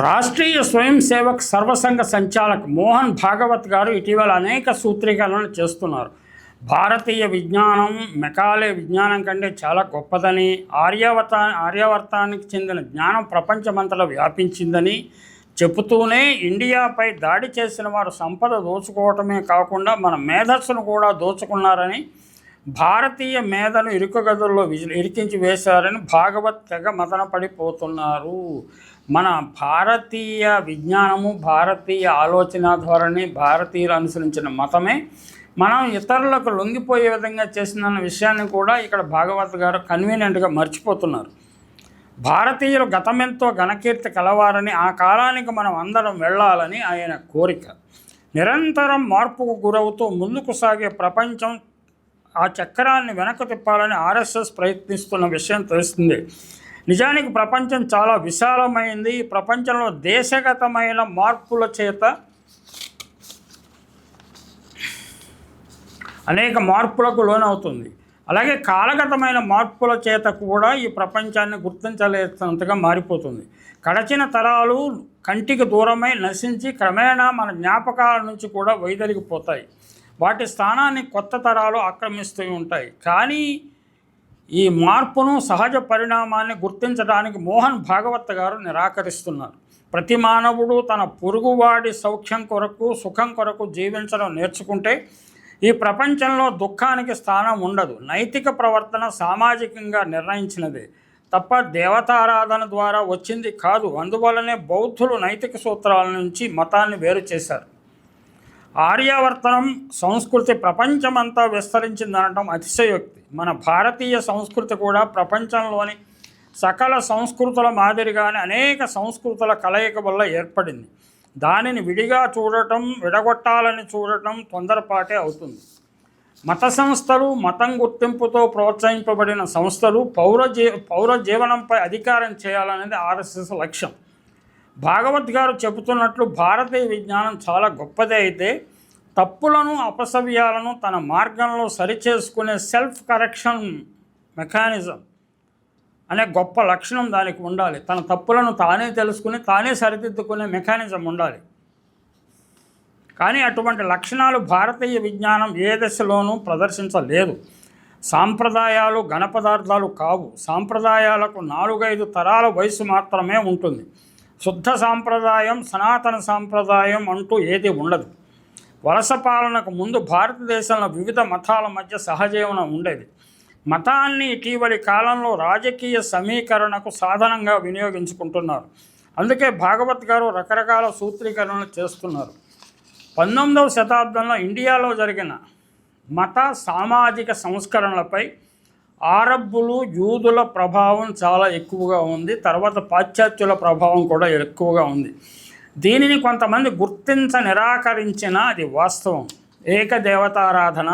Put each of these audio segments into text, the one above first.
రాష్ట్రీయ స్వయం సేవక్ సర్వసంఘ సంచాలక్ మోహన్ భాగవత్ గారు ఇటీవల అనేక సూత్రీకరణలు చేస్తున్నారు. భారతీయ విజ్ఞానం మెకాలే విజ్ఞానం కంటే చాలా గొప్పదని ఆర్యావర్త ఆర్యవర్తానికి చెందిన జ్ఞానం ప్రపంచమంతలో వ్యాపించిందని చెబుతూనే ఇండియాపై దాడి చేసిన వారు సంపద దోచుకోవటమే కాకుండా మన మేధస్సును కూడా దోచుకున్నారని భారతీయ మేధను ఇరుకు గదుల్లో ఇరికించి వేశారని భాగవత్ తెగ మదన పడిపోతున్నారు మన భారతీయ విజ్ఞానము భారతీయ ఆలోచన ధోరణి భారతీయులు అనుసరించిన మతమే మనం ఇతరులకు లొంగిపోయే విధంగా చేసిందన్న విషయాన్ని కూడా ఇక్కడ భాగవత్ గారు కన్వీనియంట్గా మర్చిపోతున్నారు. భారతీయులు గతమెంతో ఘనకీర్తి కలవారని ఆ కాలానికి మనం అందరం వెళ్ళాలని ఆయన కోరిక. నిరంతరం మార్పుకు గురవుతూ ముందుకు సాగే ప్రపంచం ఆ చక్రాన్ని వెనక తిప్పాలని ఆర్ఎస్ఎస్ ప్రయత్నిస్తున్న విషయం తెలుస్తుంది. నిజానికి ప్రపంచం చాలా విశాలమైంది. ఈ ప్రపంచంలో దేశగతమైన మార్పుల చేత అనేక మార్పులకు లోనవుతుంది. అలాగే కాలగతమైన మార్పుల చేత కూడా ఈ ప్రపంచాన్ని గుర్తించలేనంతగా మారిపోతుంది. గడచిన తరాలు కంటికి దూరమై నశించి క్రమేణా మన జ్ఞాపకాల నుంచి కూడా వైదొలిగిపోతాయి వాటి స్థానాన్ని కొత్త తరాలు ఆక్రమిస్తూ ఉంటాయి. కానీ ఈ మార్పును సహజ పరిణామాన్ని గుర్తించడానికి మోహన్ భాగవత్ గారు నిరాకరిస్తున్నారు. ప్రతి మానవుడు తన పొరుగువాడి సౌఖ్యం కొరకు సుఖం కొరకు జీవించడం నేర్చుకుంటే ఈ ప్రపంచంలో దుఃఖానికి స్థానం ఉండదు. నైతిక ప్రవర్తన సామాజికంగా నిర్ణయించినదే తప్ప దేవతారాధన ద్వారా వచ్చింది కాదు. అందువలనే బౌద్ధులు నైతిక సూత్రాల నుంచి మతాన్ని వేరు చేశారు. ఆర్యావర్తనం సంస్కృతి ప్రపంచమంతా విస్తరించిందనటం అతిశయోక్తి. మన భారతీయ సంస్కృతి కూడా ప్రపంచంలోని సకల సంస్కృతుల మాదిరిగానే అనేక సంస్కృతుల కలయిక వల్ల ఏర్పడింది. దానిని విడిగా చూడటం విడగొట్టాలని చూడటం తొందరపాటే అవుతుంది. మత సంస్థలు మతం గుర్తింపుతో ప్రోత్సహింపబడిన సంస్థలు పౌర జీ పౌర జీవనంపై అధికారం చేయాలనేది ఆర్ఎస్ఎస్ లక్ష్యం. భాగవత్ గారు చెబుతున్నట్లు భారతీయ విజ్ఞానం చాలా గొప్పదే అయితే తప్పులను అపసవ్యాలను తన మార్గంలో సరిచేసుకునే సెల్ఫ్ కరెక్షన్ మెకానిజం అనే గొప్ప లక్షణం దానికి ఉండాలి. తన తప్పులను తానే తెలుసుకుని తానే సరిదిద్దుకునే మెకానిజం ఉండాలి. కానీ అటువంటి లక్షణాలు భారతీయ విజ్ఞానం ఏ దశలోనూ ప్రదర్శించలేదు. సాంప్రదాయాలు ఘన పదార్థాలు కావు. సాంప్రదాయాలకు నాలుగైదు తరాల వయసు మాత్రమే ఉంటుంది. శుద్ధ సాంప్రదాయం సనాతన సాంప్రదాయం అంటూ ఏది ఉండదు. వలస పాలనకు ముందు భారతదేశంలో వివిధ మతాల మధ్య సహజీవనం ఉండేది. మతాన్ని ఇటీవలి కాలంలో రాజకీయ సమీకరణకు సాధనంగా వినియోగించుకుంటున్నారు. అందుకే భాగవత్ గారు రకరకాల సూత్రీకరణలు చేస్తున్నారు. పంతొమ్మిదవ శతాబ్దంలో ఇండియాలో జరిగిన మత సామాజిక సంస్కరణలపై ఆరబ్బులు యూదుల ప్రభావం చాలా ఎక్కువగా ఉంది. తర్వాత పాశ్చాత్యుల ప్రభావం కూడా ఎక్కువగా ఉంది. దీనిని కొంతమంది గుర్తించ నిరాకరించిన అది వాస్తవం. ఏకదేవతారాధన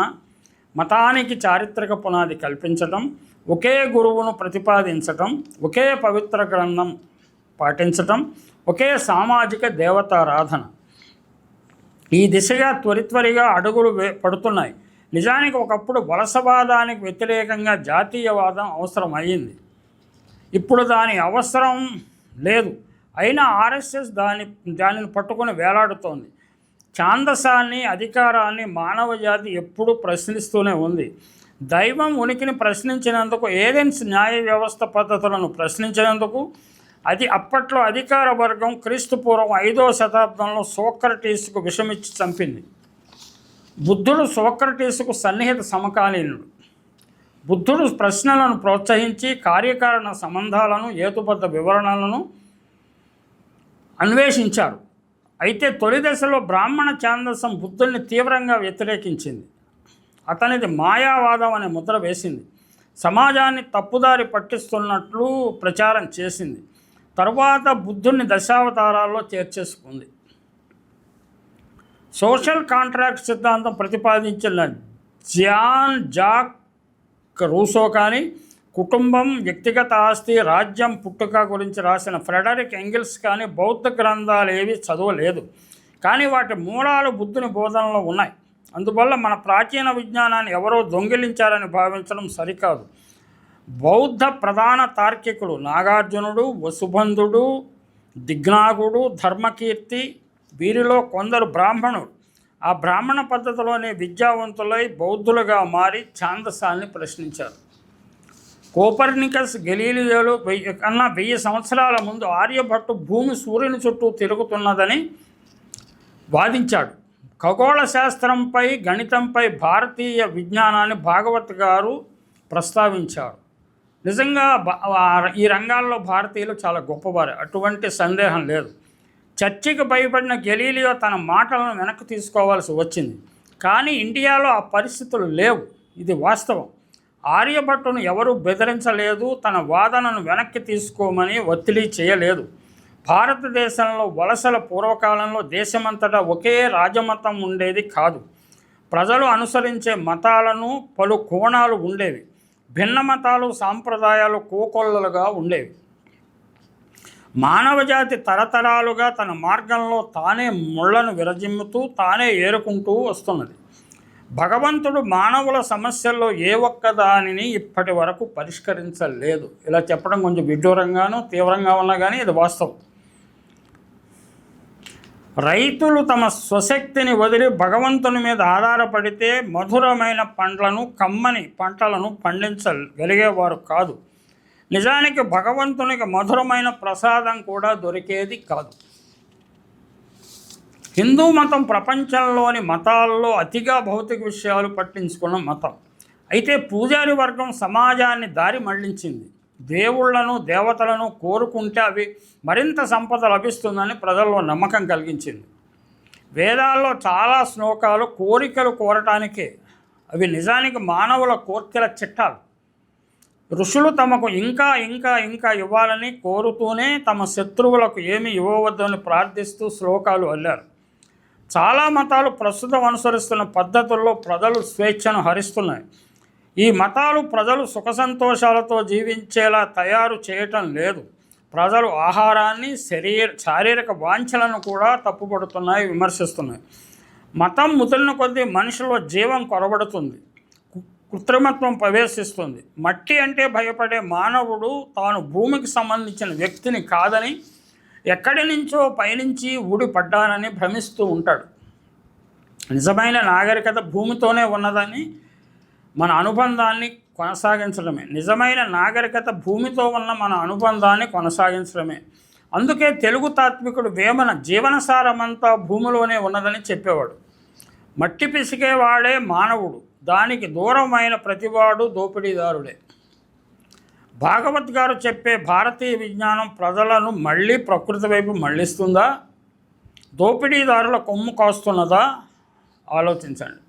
మతానికి చారిత్రక పునాది కల్పించటం ఒకే గురువును ప్రతిపాదించటం ఒకే పవిత్ర గ్రంథం పాటించటం ఒకే సామాజిక దేవతారాధన. ఈ దిశగా త్వరిత్వరిగా అడుగులు వే పడుతున్నాయి. నిజానికి ఒకప్పుడు వలసవాదానికి వ్యతిరేకంగా జాతీయవాదం అవసరం అయ్యింది ఇప్పుడు దాని అవసరం లేదు. అయినా ఆర్ఎస్ఎస్ దాని దానిని పట్టుకొని వేలాడుతోంది. ఛాందసాన్ని అధికారాన్ని మానవ జాతి ఎప్పుడూ ప్రశ్నిస్తూనే ఉంది. దైవం ఉనికిని ప్రశ్నించినందుకు ఏదెన్స్ న్యాయ వ్యవస్థ పద్ధతులను ప్రశ్నించినందుకు అది అప్పట్లో అధికార వర్గం క్రీస్తు పూర్వం ఐదో శతాబ్దంలో సోక్రటీస్కు విషమిచ్చి చంపింది. బుద్ధుడు సోక్రటీస్కు సన్నిహిత సమకాలీనుడు. బుద్ధుడు ప్రశ్నలను ప్రోత్సహించి కార్యకారణ సంబంధాలను హేతుబద్ధ వివరణలను అన్వేషించారు. అయితే తొలి దశలో బ్రాహ్మణ ఛాందసం బుద్ధుల్ని తీవ్రంగా వ్యతిరేకించింది. అతనిది మాయావాదం అనే ముద్ర వేసింది. సమాజాన్ని తప్పుదారి పట్టిస్తున్నట్లు ప్రచారం చేసింది. తరువాత బుద్ధుని దశావతారాల్లో చేర్చేసుకుంది. సోషల్ కాంట్రాక్ట్ సిద్ధాంతం ప్రతిపాదించిన జాన్ జాక్ రూసో కానీ కుటుంబం వ్యక్తిగత ఆస్తి రాజ్యం పుట్టుక గురించి రాసిన ఫ్రెడరిక్ ఎంగిల్స్ కానీ బౌద్ధ గ్రంథాలు ఏవి చదవలేదు. కానీ వాటి మూలాలు బుద్ధుని బోధనలో ఉన్నాయి. అందువల్ల మన ప్రాచీన విజ్ఞానాన్ని ఎవరో దొంగిలించారని భావించడం సరికాదు. బౌద్ధ ప్రధాన తార్కికుడు నాగార్జునుడు వసుబంధుడు దిగ్నాగుడు ధర్మకీర్తి వీరిలో కొందరు బ్రాహ్మణుడు ఆ బ్రాహ్మణ పద్ధతిలోనే విద్యావంతులై బౌద్ధులుగా మారి ఛాందసాన్ని ప్రశ్నించారు. కోపర్నికస్ గెలీలియోలు వెయ్యి కన్నా వెయ్యి సంవత్సరాల ముందు ఆర్యభట్టు భూమి సూర్యుని చుట్టూ తిరుగుతున్నదని వాదించాడు. ఖగోళ శాస్త్రంపై గణితంపై భారతీయ విజ్ఞానాన్ని భాగవత్ గారు ప్రస్తావించారు. నిజంగా భా- ఈ రంగాల్లో భారతీయులు చాలా గొప్పవారు అటువంటి సందేహం లేదు. చర్చకు భయపడిన గెలీలియో తన మాటలను వెనక్కి తీసుకోవాల్సి వచ్చింది. కానీ ఇండియాలో ఆ పరిస్థితులు లేవు. ఇది వాస్తవం. ఆర్యభట్టును ఎవరూ బెదిరించలేదు తన వాదనను వెనక్కి తీసుకోమని ఒత్తిడి చేయలేదు. భారతదేశంలో వలసల పూర్వకాలంలో దేశమంతటా ఒకే రాజమతం ఉండేది కాదు. ప్రజలు అనుసరించే మతాలను పలు కోణాలు ఉండేవి. భిన్న మతాలు సాంప్రదాయాలు కోకొల్లలుగా ఉండేవి. మానవజాతి తరతరాలుగా తన మార్గంలో తానే ముళ్ళను విరజిమ్ముతూ తానే ఏరుకుంటూ వస్తున్నది. భగవంతుడు మానవుల సమస్యల్లో ఏ ఒక్క దానిని ఇప్పటి వరకు పరిష్కరించలేదు. ఇలా చెప్పడం కొంచెం విడ్డూరంగాను తీవ్రంగా ఉన్నా కానీ ఇది వాస్తవం. రైతులు తమ స్వశక్తిని వదిలి భగవంతుని మీద ఆధారపడితే మధురమైన పండ్లను కమ్మని పంటలను పండించగలిగేవారు కాదు. నిజానికి భగవంతునికి మధురమైన ప్రసాదం కూడా దొరికేది కాదు. హిందూ మతం ప్రపంచంలోని మతాల్లో అతిగా భౌతిక విషయాలు పట్టించుకున్న మతం. అయితే పూజారి వర్గం సమాజాన్ని దారి మళ్ళించింది. దేవుళ్ళను దేవతలను కోరుకుంటే అవి మరింత సంపద లభిస్తుందని ప్రజల్లో నమ్మకం కలిగించింది. వేదాల్లో చాలా శ్లోకాలు కోరికలు కోరటానికే. అవి నిజానికి మానవుల కోర్కెల చిట్టాలు. ఋషులు తమకు ఇంకా ఇంకా ఇంకా ఇవ్వాలని కోరుతూనే తమ శత్రువులకు ఏమి ఇవ్వవద్దని ప్రార్థిస్తూ శ్లోకాలు అల్లారు. చాలా మతాలు ప్రస్తుతం అనుసరిస్తున్న పద్ధతుల్లో ప్రజలు స్వేచ్ఛను హరిస్తున్నాయి. ఈ మతాలు ప్రజలు సుఖ సంతోషాలతో జీవించేలా తయారు చేయటం లేదు. ప్రజలు ఆహారాన్ని శరీర శారీరక వాంఛలను కూడా తప్పుపడుతున్నాయి విమర్శిస్తున్నాయి. మతం ముదిరిన కొద్దీ మనుషుల జీవం కొరబడుతుంది కృత్రిమత్వం ప్రవేశిస్తుంది. మట్టి అంటే భయపడే మానవుడు తాను భూమికి సంబంధించిన వ్యక్తిని కాదని ఎక్కడి నుంచో పైనుంచి ఊడిపడ్డానని భ్రమిస్తూ ఉంటాడు. నిజమైన నాగరికత భూమితోనే ఉన్నదని మన అనుబంధాన్ని కొనసాగించడమే. నిజమైన నాగరికత భూమితో ఉన్న మన అనుబంధాన్ని కొనసాగించడమే. అందుకే తెలుగు తాత్వికుడు వేమన జీవనసారమంతా భూమిలోనే ఉన్నదని చెప్పేవాడు. మట్టి పిసికేవాడే మానవుడు. దానికి దూరమైన ప్రతివాడు దోపిడీదారుడే భాగవత్ గారు చెప్పే భారతీయ విజ్ఞానం ప్రజలను మళ్ళీ ప్రకృతి వైపు మళ్ళిస్తుందా? దోపిడీదారుల కొమ్ము కాస్తున్నదా? ఆలోచించండి.